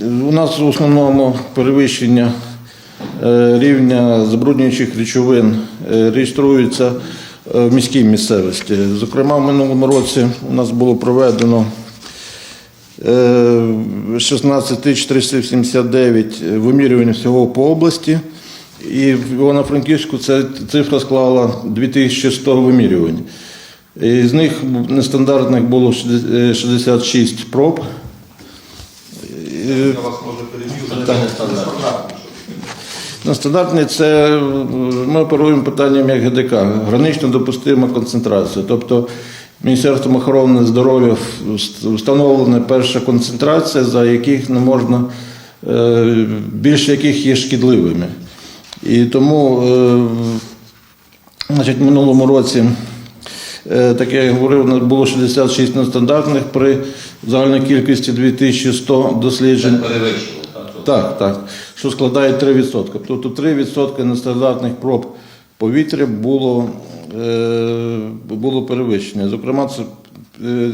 У нас в основному перевищення е, рівня забруднюючих речовин е, реєструється е, в міській місцевості. Зокрема, в минулому році у нас було проведено е, 16 479 вимірювань всього по області. І в Івано-Франківську ця цифра склала 2100 вимірювань. З них нестандартних було 66 проб. Я вас може переб'ю. Нестандартні це е, ми оперуємо питанням як ГДК, гранично допустима концентрація. Тобто Міністерством охорони здоров'я встановлена перша концентрація, за яких не можна, е, більше яких є шкідливими. І тому, е, значить, в минулому році, е, так я говорив, у нас було 66 нестандартних при загальній кількості 2100 досліджень. Це перевищило. так, Так, так. Що складає 3%. Тобто 3% нестандартних проб повітря було, е, було перевищення. Зокрема, це е,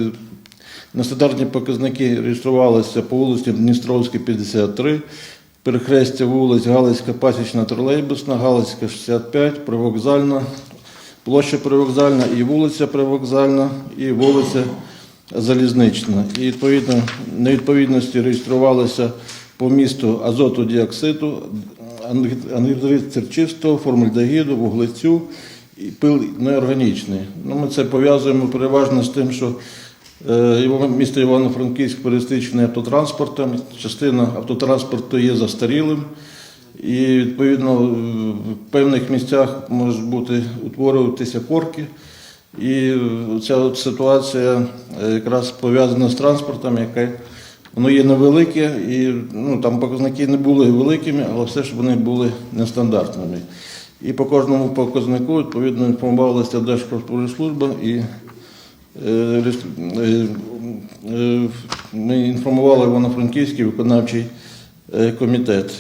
нестандартні показники реєструвалися по вулиці Дністровській, 53, перехрестя вулиць Галицька, Пасічна, Тролейбусна, Галицька, 65, Привокзальна, площа Привокзальна і вулиця Привокзальна, і вулиця Залізнична. І відповідно невідповідності реєструвалися по місту азоту діоксиду, ангідрид серчистого, формальдегіду, вуглецю і пил неорганічний. Ну, ми це пов'язуємо переважно з тим, що е, місто Івано-Франківськ перестрічене автотранспортом, частина автотранспорту є застарілим. І відповідно в певних місцях можуть бути утворюватися корки. І ця от ситуація е, якраз пов'язана з транспортом, яке воно є невелике, і ну, там показники не були великими, але все ж вони були нестандартними. І по кожному показнику відповідно інформувалася Держпродспоживслужба і е, е, е, ми інформували Івано-Франківський виконавчий е, комітет.